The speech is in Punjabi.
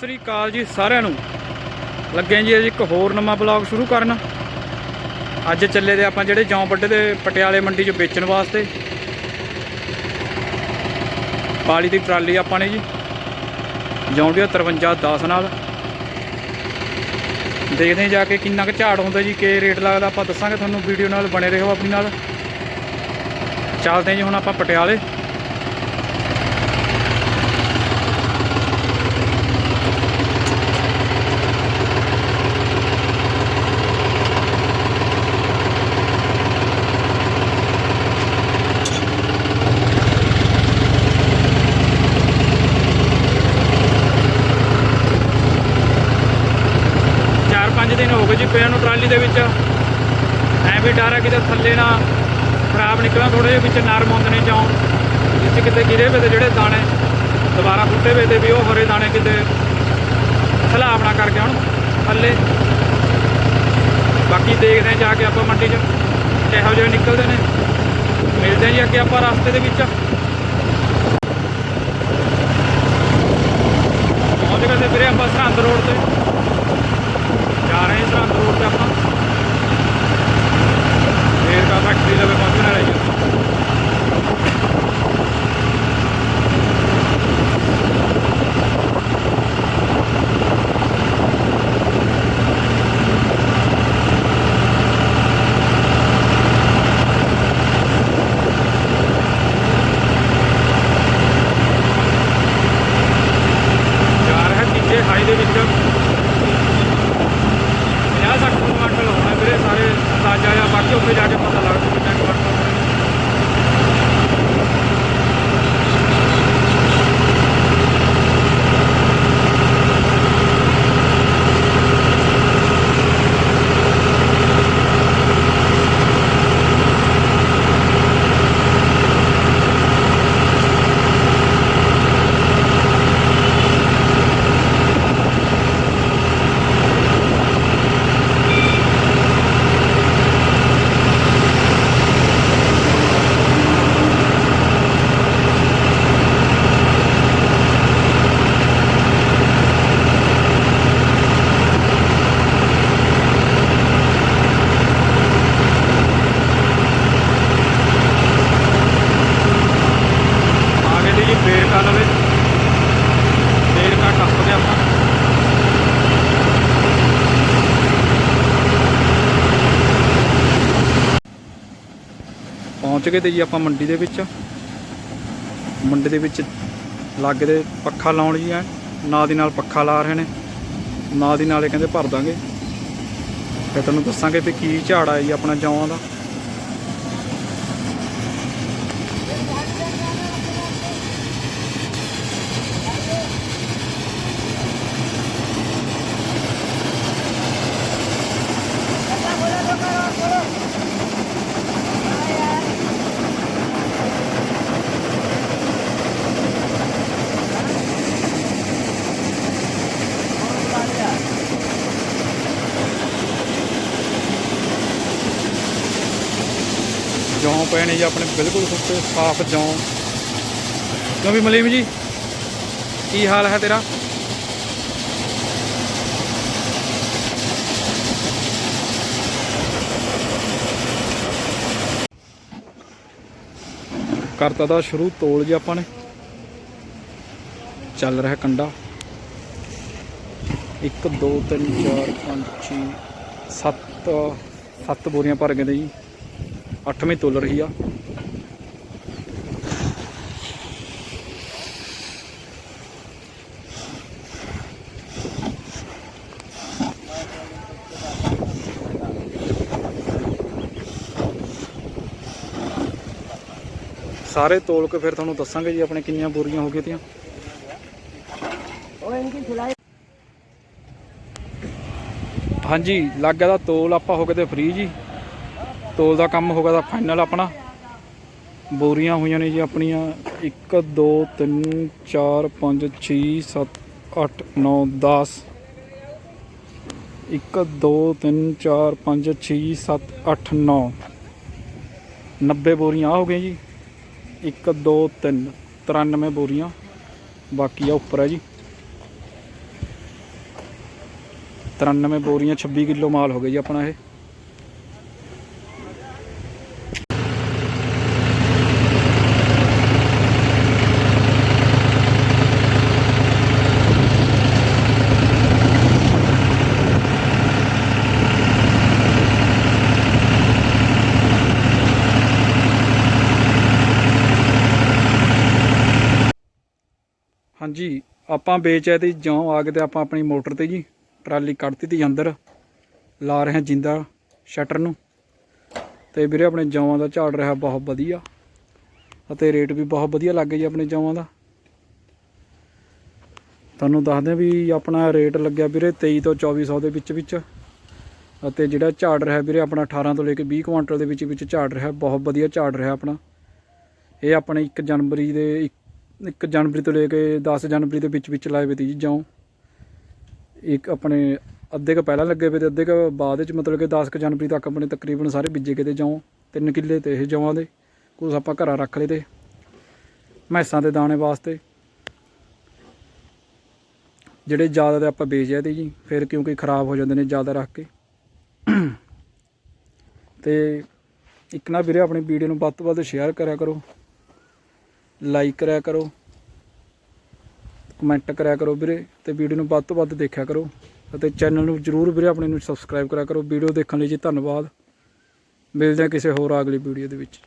ਸ੍ਰੀ ਅਕਾਲ ਜੀ ਸਾਰਿਆਂ ਨੂੰ। ਲੱਗੇ ਜੀ ਅੱਜ ਇੱਕ ਹੋਰ ਨਵਾਂ ਬਲੌਗ ਸ਼ੁਰੂ ਕਰਨ। ਅੱਜ ਚੱਲੇ ਦੇ ਆਪਾਂ ਜਿਹੜੇ ਜੌਂ ਵੱਡੇ ਦੇ ਪਟਿਆਲੇ ਮੰਡੀ 'ਚ ਵੇਚਣ ਵਾਸਤੇ। ਪਾਲੀ ਦੀ ਟਰਾਲੀ ਆਪਾਂ ਨੇ ਜੀ। ਜੌਂ ਦੀ 5310 ਨਾਲ। ਦੇਖਦੇ ਜਾ ਕੇ ਕਿੰਨਾ ਕੁ ਝਾੜ ਹੁੰਦਾ ਜੀ, ਕੀ ਰੇਟ ਲੱਗਦਾ ਆਪਾਂ ਦੱਸਾਂਗੇ ਤੁਹਾਨੂੰ। ਵੀਡੀਓ ਨਾਲ ਬਣੇ ਰਹੋ ਆਪਣੀ ਨਾਲ। ਚੱਲਦੇ ਜੀ ਹੁਣ ਆਪਾਂ ਪਟਿਆਲੇ ਚਾਰ ਪੰਜ ਦਿਨ ਹੋ ਗਏ ਜੀ ਪਿਆ ਨੂੰ ਟਰਾਲੀ ਦੇ ਵਿੱਚ। ਐ ਵੀ ਡਰ ਹੈ ਕਿਤੇ ਥੱਲੇ ਨਾ ਖਰਾਬ ਨਿਕਲਾਂ ਥੋੜੇ ਜਿਹੇ ਵਿੱਚ ਨਰਮ ਹੁੰਦੇ ਨੇ ਚੌਂ। ਜਿੱਥੇ ਕਿਤੇ ਗਿਰੇ ਵੇ ਤੇ ਜਿਹੜੇ ਦਾਣੇ, ਦੁਬਾਰਾ ਫੁੱਟੇ ਵੇ ਤੇ ਵੀ ਉਹ ਹਰੇ ਦਾਣੇ ਕਿਤੇ ਖਲਾਬ ਨਾ ਕਰ ਗਿਆ ਥੱਲੇ। ਬਾਕੀ ਦੇਖਦੇ ਹਾਂ ਜਾ ਕੇ ਆਪਾਂ ਮੰਡੀ 'ਚ, ਕਿਹੋ ਜਿਹੇ ਨਿਕਲਦੇ ਨੇ। ਮਿਲਦੇ ਹਾਂ ਜੀ ਅੱਗੇ ਆਪਾਂ ਰਸਤੇ ਦੇ ਵਿੱਚ। ਪਹੁੰਚ ਗਏ ਤੇ ਵੀਰੇ ਆਪਾਂ ਸਰਹੰਦ ਰੋਡ ਤੇ। ਜਾ ਰਹੇ ਹਾਂ ਰੋਡ ਤੇ ਆਪਾਂ। ਫੇਰ ਕਾ ਫੈਕਟਰੀ ਲਵੇ ਪਹੁੰਚਣ ਵਾਲੇ ਜੀ ਰਿਹਾ ਤੀਜੇ ਹਾਈ ਦੇ ਵਿੱਚ 50 60 ਕੁਆਂਟਲ ਹੋਣਾ ਵੀਰੇ ਸਾਰੇ ਅੰਦਾਜ਼ਾ ਜਾਂ ਬਾਕੀ ਉੱਥੇ ਜਾ ਕੇ ਪਤਾ ਲੱਗ ਜੂ ਕਿੰਨਾ ਕੁਆਂਟਲ ਹੋਣਾ ਆਗੇ ਦੀ ਜੀ ਫੇਰ ਕਰ ਲਵੇ ਫੇਰ ਕਾ ਟੱਪ ਗਿਆ ਆਪਾਂ ਪਹੁੰਚ ਗਏ ਤੇ ਜੀ ਆਪਾਂ ਮੰਡੀ ਦੇ ਵਿੱਚ। ਮੰਡੀ ਦੇ ਵਿੱਚ ਲਾਗੇ ਦੇ ਪੱਖਾ ਲਾਉਣ ਜੀ ਐ ਨਾਲ ਦੀ ਨਾਲ ਪੱਖਾ ਲਾ ਰਹੇ ਨੇ। ਨਾਲ ਦੀ ਨਾਲ ਇਹ ਕਹਿੰਦੇ ਭਰ ਦਾਂਗੇ। ਫਿਰ ਤੁਹਾਨੂੰ ਦੱਸਾਂਗੇ ਵੀ ਕੀ ਝਾੜ ਆ ਜੀ ਆਪਣਾ ਜੌਆਂ ਦਾ। ਜੌਂ ਪਏ ਨੇ ਜੀ, ਆਪਣੇ ਬਿਲਕੁਲ ਸੁੱਕੇ ਸਾਫ਼ ਜੌਂ। ਕਿਉਂ ਵੀ ਮਲੀਮ ਜੀ? ਕੀ ਹਾਲ ਹੈ ਤੇਰਾ? ਕਰਤਾ ਦਾ ਸ਼ੁਰੂ, ਤੋਲ ਜੀ ਆਪਾਂ ਨੇ। ਚੱਲ ਰਿਹਾ ਕੰਡਾ। 1 2 3 4 5 6 7 7 ਬੋਰੀਆਂ ਭਰ ਗਏ ਨੇ ਜੀ। ਅੱਠਵੀਂ ਤੁਲ ਰਹੀ ਆ। ਸਾਰੇ ਤੋਲ ਕੇ ਫਿਰ ਤੁਹਾਨੂੰ ਦੱਸਾਂਗੇ ਜੀ ਆਪਣੇ ਕਿੰਨੀਆਂ ਬੋਰੀਆਂ ਹੋ ਗਈਆਂ ਤੀਆਂ। ਹਾਂਜੀ ਲੱਗ ਗਿਆ ਦਾ ਤੋਲ ਆਪਾਂ ਹੋ ਗਏ ਤੇ ਫ੍ਰੀ ਜੀ। ਤੋਲ ਦਾ ਕੰਮ ਹੋ ਗਿਆ ਤਾਂ ਫਾਈਨਲ ਆਪਣਾ। ਬੋਰੀਆਂ ਹੋਈਆਂ ਨੇ ਜੀ ਆਪਣੀਆਂ। 1 2 3 4 5 6 7 8 9 10 1 2 3 4 5 6 7 8 9 90 ਬੋਰੀਆਂ ਆ ਹੋ ਗਈਆਂ ਜੀ। 1 2 3 93 ਬੋਰੀਆਂ। ਬਾਕੀ ਆ ਉੱਪਰ ਹੈ ਜੀ। 93 ਬੋਰੀਆਂ 26 ਕਿਲੋ ਮਾਲ ਹੋ ਗਿਆ ਜੀ ਆਪਣਾ ਇਹ। ਹਾਂਜੀ, ਆਪਾਂ ਵੇਚ ਆਏ ਤੇ ਜਿਉਂ ਆ ਕੇ ਤੇ ਆਪਾਂ ਆਪਣੀ ਮੋਟਰ ਤੇ ਜੀ, ਟਰਾਲੀ ਕੱਢਤੀ ਤੀ ਅੰਦਰ। ਲਾ ਰਹੇ ਹਾਂ ਜਿੰਦਾ ਸ਼ਟਰ ਨੂੰ। ਤੇ ਵੀਰੇ ਆਪਣੇ ਜੌਆਂ ਦਾ ਝਾੜ ਰਿਹਾ ਬਹੁਤ ਵਧੀਆ। ਅਤੇ ਰੇਟ ਵੀ ਬਹੁਤ ਵਧੀਆ ਲੱਗ ਗਿਆ ਜੀ ਆਪਣੇ ਜੌਆਂ ਦਾ। ਤੁਹਾਨੂੰ ਦੱਸਦੇ ਹਾਂ ਵੀ ਆਪਣਾ ਰੇਟ ਲੱਗਿਆ ਵੀਰੇ 23 ਤੋਂ 2400 ਦੇ ਵਿੱਚ ਵਿੱਚ। ਅਤੇ ਜਿਹੜਾ ਝਾੜ ਰਿਹਾ ਵੀਰੇ ਆਪਣਾ 18 ਤੋਂ ਲੈ ਕੇ 20 ਕੁਆਂਟਲ ਦੇ ਵਿੱਚ ਵਿੱਚ ਝਾੜ ਰਿਹਾ, ਬਹੁਤ ਵਧੀਆ ਝਾੜ ਰਿਹਾ ਆਪਣਾ। ਇਹ ਆਪਣੇ 1 ਜਨਵਰੀ ਦੇ 1 ਜਨਵਰੀ ਤੋਂ ਲੈ ਕੇ 10 ਜਨਵਰੀ ਦੇ ਵਿੱਚ ਵਿੱਚ ਲਾਏ ਵੇ ਤੀ ਜੀ, ਜੌਂ। ਇੱਕ ਆਪਣੇ ਅੱਧੇ ਕ ਪਹਿਲਾਂ ਲੱਗੇ ਵੇ ਤੇ ਅੱਧੇ ਕ ਬਾਅਦ ਵਿੱਚ ਮਤਲਬ ਕਿ 10 ਕ ਜਨਵਰੀ ਤੱਕ ਆਪਣੇ ਤਕਰੀਬਨ ਸਾਰੇ ਬੀਜੇ ਕਿਤੇ ਜੌਂ, ਤਿੰਨ ਕਿੱਲੇ ਤੇ ਇਹ ਜੌਆਂ ਦੇ ਕੁਝ ਆਪਾਂ ਘਰਾਂ ਰੱਖ ਲਏ ਤੇ, ਮੈਸਾਂ ਦੇ ਦਾਣੇ ਵਾਸਤੇ। ਜਿਹੜੇ ਜ਼ਿਆਦਾ ਤੇ ਆਪਾਂ ਵੇਚਿਆ ਤੇ ਜੀ, ਫਿਰ ਕਿਉਂਕਿ ਖਰਾਬ ਹੋ ਜਾਂਦੇ ਨੇ ਜ਼ਿਆਦਾ ਰੱਖ ਕੇ। ਤੇ ਇੱਕ ਨਾ ਵੀਰੇ ਆਪਣੀ ਵੀਡੀਓ ਨੂੰ ਵੱਧ ਤੋਂ ਵੱਧ ਸ਼ੇਅਰ ਕਰਿਆ ਕਰੋ। ਲਾਈਕ ਕਰਿਆ ਕਰੋ ਕਮੈਂਟ ਕਰਿਆ ਕਰੋ ਵੀਰੇ ਤੇ ਵੀਡੀਓ ਨੂੰ ਵੱਧ ਤੋਂ ਵੱਧ ਦੇਖਿਆ ਕਰੋ ਅਤੇ ਚੈਨਲ ਨੂੰ ਜਰੂਰ ਵੀਰੇ ਆਪਣੇ ਨੂੰ ਸਬਸਕ੍ਰਾਈਬ ਕਰਿਆ ਕਰੋ। ਵੀਡੀਓ ਦੇਖਣ ਲਈ ਜੀ ਧੰਨਵਾਦ। ਮਿਲਦੇ ਹਾਂ ਕਿਸੇ ਹੋਰ ਅਗਲੀ ਵੀਡੀਓ ਦੇ ਵਿੱਚ।